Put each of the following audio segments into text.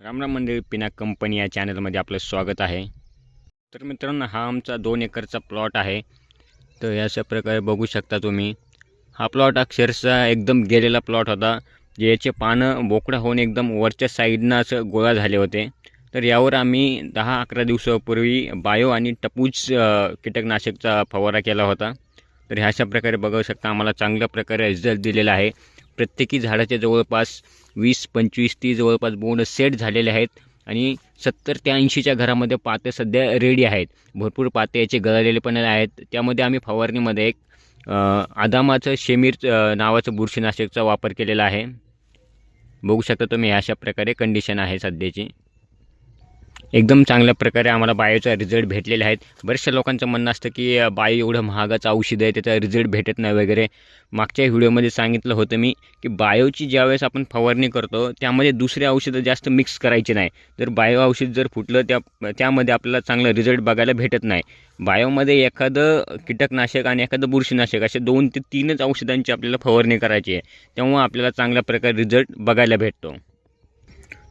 रामराम मंदिर पिना कंपनी या चॅनलमध्ये आपलं स्वागत आहे. तर मित्रांनो हा आमचा दोन एकरचा प्लॉट आहे. तर अशा प्रकारे बघू शकता तुम्ही. हा प्लॉट अक्षरशः एकदम गेलेला प्लॉट होता जे याचे पानं बोकडा होऊन एकदम वरच्या साईडनं असं गोळा झाले होते. तर यावर आम्ही दहा अकरा दिवसापूर्वी बायो आणि टपूज कीटकनाशकचा फवारा केला होता. तर ह्या अशा प्रकारे बघू शकता आम्हाला चांगल्या प्रकारे रिझल्ट दिलेला आहे. प्रत्येकी झाडाच्या जवळपास वीस पंचवीस ती जवळपास बोंड सेट झालेले आहेत आणि सत्तर ते ऐंशीच्या घरामध्ये पाते सध्या रेडी आहेत. भरपूर पाते याचे गळालेले पण आहेत. त्यामध्ये आम्ही फवारणीमध्ये एक आदामाचं शेमीर नावाचं बुरशीनाशकचा वापर केलेला आहे. बघू शकता तुम्ही अशा प्रकारे कंडिशन आहे सध्याची. एकदम चांगल्या प्रकारे आम्हाला बायोचा रिझल्ट भेटलेले आहेत. बऱ्याचशा लोकांचं म्हणणं असतं की बायो एवढं महागाचं औषध आहे त्याचा रिझल्ट भेटत नाही वगैरे. मागच्या व्हिडिओमध्ये सांगितलं होतं मी की बायोची ज्यावेळेस आपण फवारणी करतो त्यामध्ये दुसरे औषधं जास्त मिक्स करायचे नाही. तर बायो औषध जर फुटलं त्या त्यामध्ये आपल्याला चांगला रिझल्ट बघायला भेटत नाही. बायोमध्ये एखादं कीटकनाशक आणि एखादं बुरशीनाशक असे दोन ते तीनच औषधांची आपल्याला फवारणी करायची आहे. तेव्हा आपल्याला चांगल्या प्रकारे रिझल्ट बघायला भेटतो.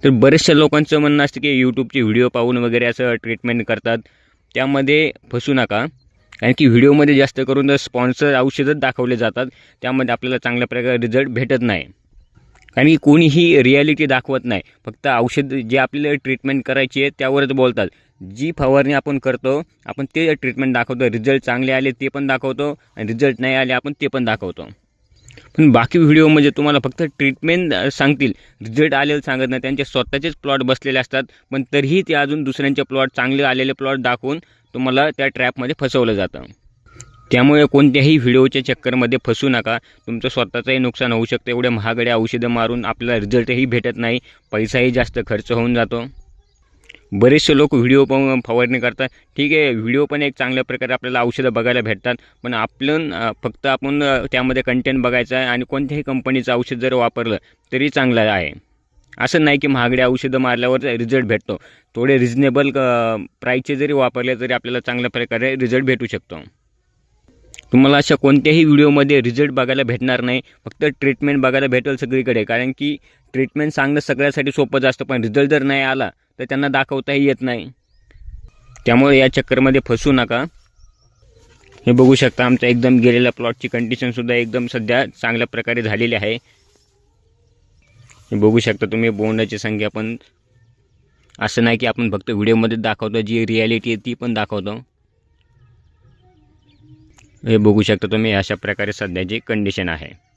तर बरेचशा लोकांचं म्हणणं असतं की यूट्यूबचे व्हिडिओ पाहून वगैरे असं ट्रीटमेंट करतात. त्यामध्ये फसू नका. कारण की व्हिडिओमध्ये जास्त करून स्पॉन्सर औषधच दाखवले जातात. त्यामध्ये आपल्याला चांगल्या प्रकारे रिझल्ट भेटत नाही. कारण की कोणीही रियालिटी दाखवत नाही. फक्त औषध जे आपल्याला ट्रीटमेंट करायची आहे त्यावरच बोलतात. जी फवारणी आपण करतो आपण ते ट्रीटमेंट दाखवतो. रिझल्ट चांगले आले ते पण दाखवतो आणि रिझल्ट नाही आले आपण ते पण दाखवतो. पण बाकी व्हिडिओ म्हणजे तुम्हाला फक्त ट्रीटमेंट सांगतील. रिझल्ट आलेलं सांगत नाही. त्यांचे स्वतःचेच प्लॉट बसलेले असतात. पण तरीही ते अजून दुसऱ्यांचे प्लॉट चांगले आलेले प्लॉट दाखवून तुम्हाला त्या ट्रॅपमध्ये फसवलं जातं. त्यामुळे कोणत्याही व्हिडिओच्या चक्करमध्ये फसू नका. तुमचं स्वतःचंही नुकसान होऊ शकतं. एवढ्या महागड्या औषधं मारून आपल्याला रिझल्टही भेटत नाही. पैसाही जास्त खर्च होऊन जातो. बरेचसे लोक व्हिडिओ पण फवारणी करतात. ठीक आहे व्हिडिओ पण एक चांगल्या प्रकारे आपल्याला औषधं बघायला भेटतात. पण आपण फक्त आपण त्यामध्ये कंटेंट बघायचं आहे आणि कोणत्याही कंपनीचं औषध जर वापरलं तरी चांगलं आहे. असं नाही की महागडे औषधं मारल्यावर रिझल्ट भेटतो. थोडे रिजनेबल प्राईसचे जरी वापरले तरी आपल्याला चांगल्या प्रकारे रिझल्ट भेटू शकतो. तुम्हाला अशा कोणत्याही व्हिडिओमध्ये रिझल्ट बघायला भेटणार नाही. फक्त ट्रीटमेंट बघायला भेटेल सगळीकडे. कारण की ट्रीटमेंट सांगणं सगळ्यासाठी सोपंच असतं पण रिझल्ट जर नाही आला तर त्यांना दाखवताही येत नाही. त्यामुळे या चक्करमध्ये फसू नका. हे बघू शकता आमचा एकदम गेलेल्या प्लॉटची कंडिशनसुद्धा एकदम सध्या चांगल्या प्रकारे झालेली आहे. हे बघू शकता तुम्ही बोंडाची संख्या पण. असं नाही की आपण फक्त व्हिडिओमध्ये दाखवतो जी रियालिटी आहे ती पण दाखवतो. हे बघू शकता तुम्ही अशा प्रकारे सध्याची कंडिशन आहे.